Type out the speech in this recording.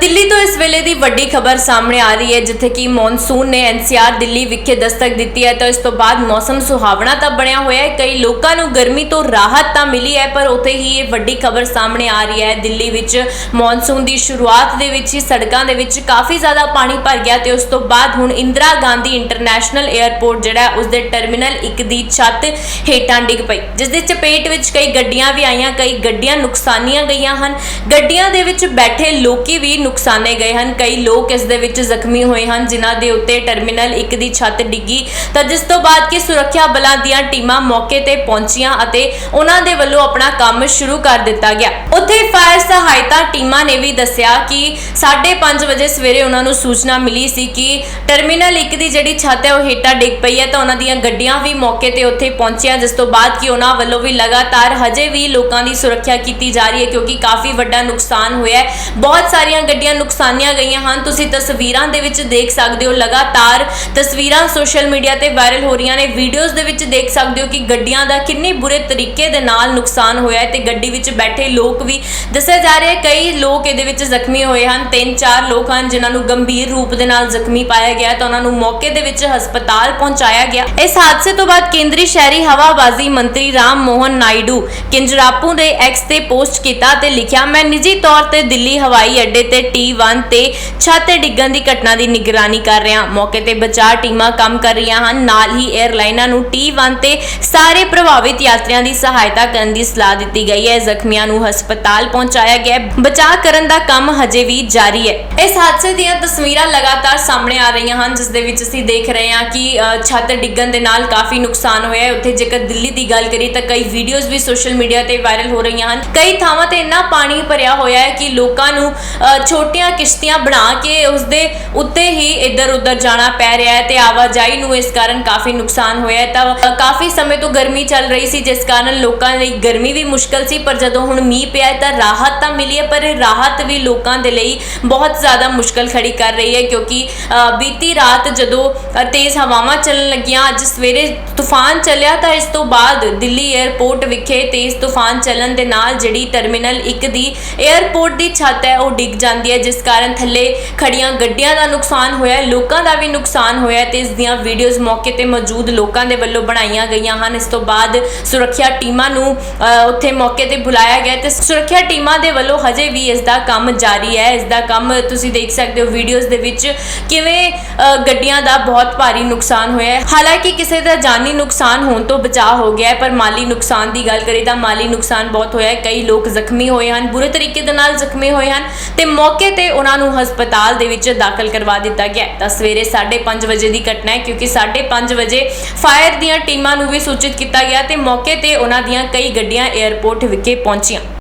ਦਿੱਲੀ ਤੋਂ ਇਸ ਵੇਲੇ ਦੀ ਵੱਡੀ ਖਬਰ ਸਾਹਮਣੇ ਆ ਰਹੀ ਹੈ ਜਿੱਥੇ ਕਿ ਮੌਨਸੂਨ ਨੇ ਐਨਸੀਆਰ ਦਿੱਲੀ ਵਿਖੇ ਦਸਤਕ ਦਿੱਤੀ ਹੈ। ਤਾਂ ਇਸ ਤੋਂ ਬਾਅਦ ਮੌਸਮ ਸੁਹਾਵਣਾ ਤਾਂ ਬਣਿਆ ਹੋਇਆ ਹੈ। ਕਈ ਲੋਕਾਂ ਨੂੰ ਗਰਮੀ ਤੋਂ ਰਾਹਤ ਤਾਂ ਮਿਲੀ ਹੈ ਪਰ ਉੱਥੇ ਹੀ ਇਹ ਵੱਡੀ ਖਬਰ ਸਾਹਮਣੇ ਆ ਰਹੀ ਹੈ। ਦਿੱਲੀ ਵਿੱਚ ਮੌਨਸੂਨ ਦੀ ਸ਼ੁਰੂਆਤ ਦੇ ਵਿੱਚ ਹੀ ਸੜਕਾਂ ਦੇ ਵਿੱਚ ਕਾਫੀ ਜ਼ਿਆਦਾ ਪਾਣੀ ਭਰ ਗਿਆ ਤੇ ਉਸ ਤੋਂ ਬਾਅਦ ਹੁਣ ਇੰਦਰਾ ਗਾਂਧੀ ਇੰਟਰਨੈਸ਼ਨਲ 에ਅਰਪੋਰਟ ਜਿਹੜਾ ਹੈ, ਉਸ ਦੇ ਟਰਮੀਨਲ 1 ਦੀ ਛੱਤ ਹੇਠਾਂ ਡਿੱਗ ਪਈ। ਜਿਸ ਦੇ ਚਪੇਟ ਵਿੱਚ ਕਈ ਗੱਡੀਆਂ ਵੀ ਆਈਆਂ ਕਈ ਗੱਡੀਆਂ ਨੁਕਸਾਨੀਆਂ ਗਈਆਂ ਹਨ। ਗੱਡੀਆਂ ਦੇ ਵਿੱਚ ਬੈਠੇ ਲੋਕੀ ਵੀ ਨੁਕਸਾਨੇ ਗਏ ਹਨ। ਕਈ ਲੋਕ ਇਸ ਦੇ ਵਿੱਚ ਜ਼ਖਮੀ ਹੋਏ ਹਨ, ਜਿਨ੍ਹਾਂ ਦੇ ਉੱਤੇ ਟਰਮੀਨਲ 1 ਦੀ ਛੱਤ ਡਿੱਗੀ। ਤਾਂ ਜਿਸ ਤੋਂ ਬਾਅਦ ਕਿ ਸੁਰੱਖਿਆ ਬਲਾਂ ਦੀਆਂ ਟੀਮਾਂ ਮੌਕੇ ਤੇ ਪਹੁੰਚੀਆਂ ਅਤੇ ਉਹਨਾਂ ਦੇ ਵੱਲੋਂ ਆਪਣਾ ਕੰਮ ਸ਼ੁਰੂ ਕਰ ਦਿੱਤਾ ਗਿਆ। ਉੱਥੇ ਫਾਇਰ ਸਹਾਇਤਾ ਟੀਮਾਂ ਨੇ ਵੀ ਦੱਸਿਆ ਕਿ 5:30 ਵਜੇ ਸਵੇਰੇ ਉਹਨਾਂ ਨੂੰ ਸੂਚਨਾ ਮਿਲੀ ਸੀ ਕਿ ਟਰਮੀਨਲ 1 ਦੀ ਜਿਹੜੀ ਛੱਤ ਹੈ, ਉਹ ਹੇਠਾਂ ਡਿੱਗ ਪਈ ਹੈ। ਤਾਂ ਉਹਨਾਂ ਦੀਆਂ ਗੱਡੀਆਂ ਵੀ ਮੌਕੇ ਤੇ ਉੱਥੇ ਪਹੁੰਚੀਆਂ, ਜਿਸ ਤੋਂ ਬਾਅਦ ਕਿ ਉਹਨਾਂ ਵੱਲੋਂ ਵੀ ਲਗਾਤਾਰ ਹਜੇ ਵੀ ਲੋਕਾਂ ਦੀ ਸੁਰੱਖਿਆ ਕੀਤੀ ਜਾ ਰਹੀ ਹੈ, ਕਿਉਂਕਿ ਕਾਫੀ ਵੱਡਾ ਨੁਕਸਾਨ ਹੋਇਆ ਹੈ। ਬਹੁਤ ਸਾਰੀਆਂ ਗੱਡੀਆਂ ਨੁਕਸਾਨੀਆਂ ਗਈਆਂ ਹਨ। ਤੁਸੀਂ ਤਸਵੀਰਾਂ ਦੇ ਵਿੱਚ ਦੇਖ ਸਕਦੇ ਹੋ, ਲਗਾਤਾਰ ਤਸਵੀਰਾਂ ਸੋਸ਼ਲ ਮੀਡੀਆ ਤੇ ਵਾਇਰਲ ਹੋ ਰਹੀਆਂ ਨੇ। ਵੀਡੀਓਜ਼ ਦੇ ਵਿੱਚ ਦੇਖ ਸਕਦੇ ਹੋ ਕਿ ਗੱਡੀਆਂ ਦਾ ਕਿੰਨੇ ਬੁਰੇ ਤਰੀਕੇ ਦੇ ਨਾਲ ਨੁਕਸਾਨ ਹੋਇਆ ਹੈ ਤੇ ਗੱਡੀ ਵਿੱਚ ਬੈਠੇ ਲੋਕ ਵੀ ਦੱਸਿਆ ਜਾ ਰਿਹਾ ਹੈ, ਕਈ ਲੋਕ ਇਹਦੇ ਵਿੱਚ ਜ਼ਖਮੀ ਹੋਏ ਹਨ। ਤਿੰਨ ਚਾਰ ਲੋਕ ਹਨ ਜਿਨ੍ਹਾਂ ਨੂੰ ਗੰਭੀਰ ਰੂਪ ਦੇ ਨਾਲ ਜ਼ਖਮੀ ਪਾਇਆ ਗਿਆ ਤਾਂ ਉਹਨਾਂ ਨੂੰ ਮੌਕੇ ਦੇ ਵਿੱਚ ਹਸਪਤਾਲ ਪਹੁੰਚਾਇਆ ਗਿਆ। ਇਸ ਹਾਦਸੇ ਤੋਂ ਬਾਅਦ ਕੇਂਦਰੀ ਸ਼ਹਿਰੀ ਹਵਾਬਾਜ਼ੀ ਮੰਤਰੀ ਰਾਮ ਮੋਹਨ ਨਾਇਡੂ ਕਿੰਜਰਾਪੂ ਦੇ ਐਕਸ ਤੇ ਪੋਸਟ ਕੀਤਾ ਤੇ ਲਿਖਿਆ, ਮੈਂ ਨਿੱਜੀ ਤੌਰ ਤੇ ਦਿੱਲੀ ਹਵਾਈ ਅੱਡੇ ਤੇ T1 ਤੇ ਛੱਤ ਡਿੱਗਣ ਦੀ ਘਟਨਾ ਦੀ ਨਿਗਰਾਨੀ ਕਰ ਰਿਹਾ। ਮੌਕੇ ਤੇ ਬਚਾਅ ਟੀਮਾਂ ਕੰਮ ਕਰ ਰਹੀਆਂ ਹਨ। ਨਾਲ ਹੀ 에ਅਰਲਾਈਨਾਂ ਨੂੰ T1 ਤੇ ਸਾਰੇ ਪ੍ਰਭਾਵਿਤ ਯਾਤਰੀਆਂ ਦੀ ਸਹਾਇਤਾ ਕਰਨ ਦੀ ਸਲਾਹ ਦਿੱਤੀ ਗਈ ਹੈ। ਜ਼ਖਮੀਆਂ ਨੂੰ ਹਸਪਤਾਲ ਪਹੁੰਚਾਇਆ ਗਿਆ ਬਚਾਅ ਕਰਨ ਦਾ ਕੰਮ ਹਜੇ ਵੀ ਜਾਰੀ ਹੈ। ਇਸ ਹਾਦਸੇ ਦੀਆਂ ਤਸਵੀਰਾਂ ਲਗਾਤਾਰ ਸਾਹਮਣੇ ਆ ਰਹੀਆਂ ਹਨ, ਜਿਸ ਦੇ ਵਿੱਚ ਅਸੀਂ ਦੇਖ ਰਹੇ ਹਾਂ ਕਿ ਛੱਤ ਡਿੱਗਣ ਦੇ ਨਾਲ ਕਾਫੀ ਨੁਕਸਾਨ ਹੋਇਆ ਹੈ। ਉੱਥੇ ਜੇਕਰ ਦਿੱਲੀ ਦੀ ਗੱਲ ਕਰੀਏ ਤਾਂ ਕਈ ਵੀਡੀਓਜ਼ ਵੀ ਸੋਸ਼ਲ ਮੀਡੀਆ ਤੇ ਵਾਇਰਲ ਹੋ ਰਹੀਆਂ ਹਨ। ਕਈ ਥਾਵਾਂ ਤੇ ਇੰਨਾ ਪਾਣੀ ਭਰਿਆ ਹੋਇਆ ਹੈ ਕਿ ਲੋਕਾਂ ਨੂੰ ਛੋਟੀਆਂ ਕਿਸ਼ਤੀਆਂ ਬਣਾ ਕੇ ਉਸ ਦੇ ਉੱਤੇ ਹੀ ਇੱਧਰ ਉੱਧਰ ਜਾਣਾ ਪੈ ਰਿਹਾ ਹੈ ਤੇ ਆਵਾਜਾਈ ਨੂੰ ਇਸ ਕਾਰਨ ਕਾਫੀ ਨੁਕਸਾਨ ਹੋਇਆ ਹੈ। ਤਾਂ ਕਾਫੀ ਸਮੇਂ ਤੋਂ ਗਰਮੀ ਚੱਲ ਰਹੀ ਸੀ, ਜਿਸ ਕਾਰਨ ਲੋਕਾਂ ਲਈ ਗਰਮੀ ਵੀ ਮੁਸ਼ਕਲ ਸੀ, ਪਰ ਜਦੋਂ ਹੁਣ ਮੀਂਹ ਪਿਆ ਤਾਂ ਰਾਹਤ ਤਾਂ ਮਿਲੀ ਹੈ, ਪਰ ਰਾਹਤ ਵੀ ਲੋਕਾਂ ਦੇ ਲਈ ਬਹੁਤ ਜ਼ਿਆਦਾ ਮੁਸ਼ਕਲ ਖੜੀ ਕਰ ਰਹੀ ਹੈ, ਕਿਉਂਕਿ ਬੀਤੀ ਰਾਤ ਜਦੋਂ ਤੇਜ਼ ਹਵਾਵਾਂ ਚੱਲਣ ਲੱਗੀਆਂ, ਅੱਜ ਸਵੇਰੇ ਤੂਫਾਨ ਚੱਲਿਆ ਤਾਂ ਇਸ ਤੋਂ ਬਾਅਦ ਦਿੱਲੀ 에ਅਰਪੋਰਟ ਵਿਖੇ ਤੇਜ਼ ਤੂਫਾਨ ਚੱਲਣ ਦੇ ਨਾਲ ਜਿਹੜੀ ਟਰਮੀਨਲ 1 ਦੀ 에ਅਰਪੋਰਟ ਦੀ ਛੱਤ ਹੈ, ਉਹ ਡਿੱਗ ਜਾਂਦੀ ਹੈ, ਜਿਸ ਕਾਰਨ ਥੱਲੇ ਖੜੀਆਂ ਗੱਡੀਆਂ ਦਾ ਨੁਕਸਾਨ ਹੋਇਆ ਲੋਕਾਂ ਦਾ ਵੀ ਨੁਕਸਾਨ ਹੋਇਆ ਤੇ ਇਸ ਦੀਆਂ ਵੀਡੀਓਜ਼ ਮੌਕੇ ਤੇ ਮੌਜੂਦ ਲੋਕਾਂ ਦੇ ਵੱਲੋਂ ਬਣਾਈਆਂ ਗਈਆਂ ਹਨ। ਇਸ ਤੋਂ ਬਾਅਦ ਸੁਰੱਖਿਆ ਟੀਮਾਂ ਨੂੰ ਉੱਥੇ ਮੌਕੇ ਤੇ ਬੁਲਾਇਆ ਗਿਆ ਤੇ ਸੁਰੱਖਿਆ ਟੀਮਾਂ ਦੇ ਵੱਲੋਂ ਹਜੇ ਵੀ ਇਸ ਦਾ ਕੰਮ ਜਾਰੀ ਹੈ। ਇਸ ਦਾ ਕੰਮ ਤੁਸੀਂ ਦੇਖ ਸਕਦੇ ਹੋ ਵੀਡੀਓਜ਼ ਦੇ ਵਿੱਚ ਕਿਵੇਂ ਗੱਡੀਆਂ ਦਾ ਬਹੁਤ ਭਾਰੀ ਨੁਕਸਾਨ ਹੋਇਆ ਹੈ। ਹਾਲਾਂਕਿ ਕਿਸੇ ਦਾ ਜਾਨੀ ਨੁਕਸਾਨ ਹੋਣ ਤੋਂ ਬਚਾਅ ਹੋ ਗਿਆ ਹੈ, ਪਰ ਮਾਲੀ ਨੁਕਸਾਨ ਦੀ ਗੱਲ ਕਰੀ ਤਾਂ ਮਾਲੀ ਨੁਕਸਾਨ ਬਹੁਤ ਹੋਇਆ ਹੈ। ਕਈ ਲੋਕ ਜ਼ਖਮੀ ਹੋਏ ਹਨ, ਬੁਰੇ ਤਰੀਕੇ ਦੇ ਨਾਲ ਜ਼ਖਮੀ ਹੋਏ ਹਨ ਤੇ ਮੌਕੇ ਮੌਕੇ ਤੇ ਉਹਨਾਂ ਨੂੰ ਹਸਪਤਾਲ ਦੇ ਵਿੱਚ ਦਾਖਲ ਕਰਵਾ ਦਿੱਤਾ ਗਿਆ ਤਾਂ ਸਵੇਰੇ 5:30 ਵਜੇ ਦੀ ਘਟਨਾ ਹੈ, ਕਿਉਂਕਿ 5:30 ਵਜੇ ਫਾਇਰ ਦੀਆਂ ਟੀਮਾਂ ਨੂੰ ਵੀ ਸੂਚਿਤ ਕੀਤਾ ਗਿਆ ਤੇ ਮੌਕੇ ਤੇ ਉਹਨਾਂ ਦੀਆਂ ਕਈ ਗੱਡੀਆਂ 에ਅਰਪੋਰਟ ਵਿਖੇ ਪਹੁੰਚੀਆਂ।